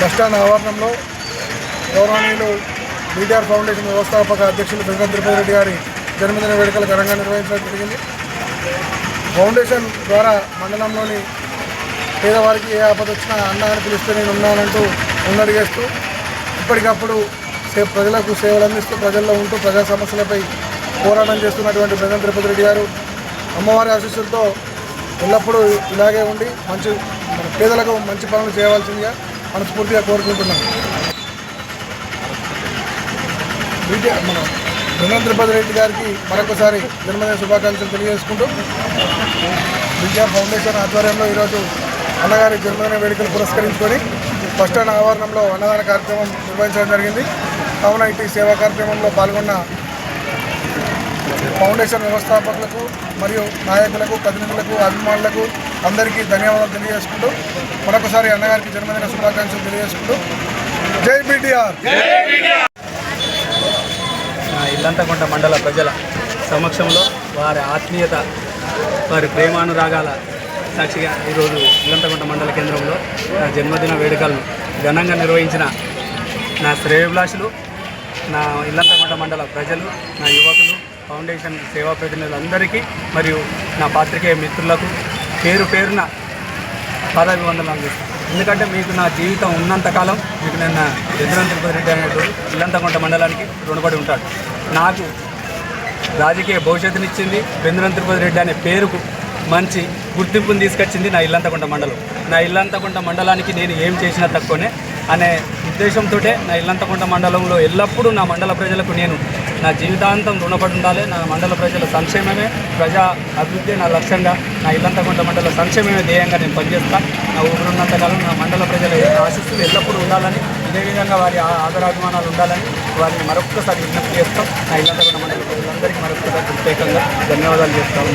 Bus stand ఆవరణంలో గౌరవనీయులు BTR foundation వ్యవస్థాపక అధ్యక్షులు దుర్గం తిరుపతి రెడ్డి గారి జన్మదిన వేడుకలు ఘనంగా నిర్వహించడం జరిగింది. ఫౌండేషన్ ద్వారా మండలంలోని పేదవారికి ఏ ఆపద వచ్చినా అన్నాన్ని పిలిస్తే నేను ఉన్నానంటూ ముందడిగేస్తూ ఇప్పటికప్పుడు ప్రజలకు సేవలు అందిస్తూ ప్రజల్లో ఉంటూ ప్రజా సమస్యలపై పోరాటం చేస్తున్నటువంటి వెంకట తిరుపతి రెడ్డి గారు అమ్మవారి ఆశీస్సులతో ఎల్లప్పుడూ ఇలాగే ఉండి మంచి పేదలకు మంచి పనులు చేయవలసిందిగా మనస్ఫూర్తిగా కోరుకుంటున్నాం. వీటి మనం వెంకట తిరుపతి రెడ్డి గారికి మరొకసారి జన్మదిన శుభాకాంక్షలు తెలియజేసుకుంటూ విద్యా ఫౌండేషన్ ఆధ్వర్యంలో ఈరోజు అన్నగారి జన్మదిన వేడుకలు పురస్కరించుకొని బస్టాండ్ ఆవరణంలో అన్నదాన కార్యక్రమం నిర్వహించడం జరిగింది. కావున ఇటు సేవా కార్యక్రమంలో పాల్గొన్న ఫౌండేషన్ వ్యవస్థాపకులకు మరియు నాయకులకు ప్రతినిధులకు అభిమానులకు అందరికీ ధన్యవాదాలు తెలియజేసుకుంటూ మరొకసారి అన్నగారికి జన్మదిన శుభాకాంక్షలు తెలియజేసుకుంటూ జై బీటీఆర్ నా ఇల్లంతకుంట మండల ప్రజల సమక్షంలో వారి ఆత్మీయత వారి ప్రేమానురాగాల సాక్షిగా ఈరోజు ఇల్లంతకుంట మండల కేంద్రంలో నా జన్మదిన వేడుకలను ఘనంగా నిర్వహించిన నా శ్రేయభిలాషులు నా ఇల్లంతకుంట మండల ప్రజలు నా యువకులు ఫౌండేషన్ సేవా ప్రతినిధులందరికీ మరియు నా పాత్రికేయ మిత్రులకు పేరు పేరున పాదాభివందనలు అందిస్తాను ఎందుకంటే మీకు నా జీవితం ఉన్నంతకాలం మీకు నిన్న ఎదురంత తిరుపతి రెడ్డి అనేటువంటి ఇల్లంతకుంట మండలానికి రుణపడి ఉంటాడు. నాకు రాజకీయ భవిష్యత్తునిచ్చింది బెందురం తిరుపతి రెడ్డి అనే పేరుకు మంచి గుర్తింపుని తీసుకొచ్చింది నా ఇల్లంతకుంట మండలం. నా ఇల్లంతకుంట మండలానికి నేను ఏం చేసినా తక్కువనే అనే ఉద్దేశంతో నా ఇల్లంతకుంట మండలంలో ఎల్లప్పుడూ నా మండల ప్రజలకు నేను నా జీవితాంతం రుణపడి ఉండాలి నా మండల ప్రజల సంక్షేమమే ప్రజా అభివృద్ధి నా లక్ష్యంగా నా ఇల్లంతకుంట మండల సంక్షేమమే ధ్యేయంగా నేను పనిచేస్తాను నా ఊరున్నంతకాలం నా మండల ప్రజల ఆశిస్తులు ఎల్లప్పుడూ ఉండాలని ఇదే విధంగా వారి ఆ- ఆదరాభిమానాలు ఉండాలని వారిని మరొక్కసారి విజ్ఞప్తి చేస్తాం. నా ఇల్లంతకుంట మండల ప్రజలందరికీ మరొక్కసారి ప్రత్యేకంగా ధన్యవాదాలు చేస్తాను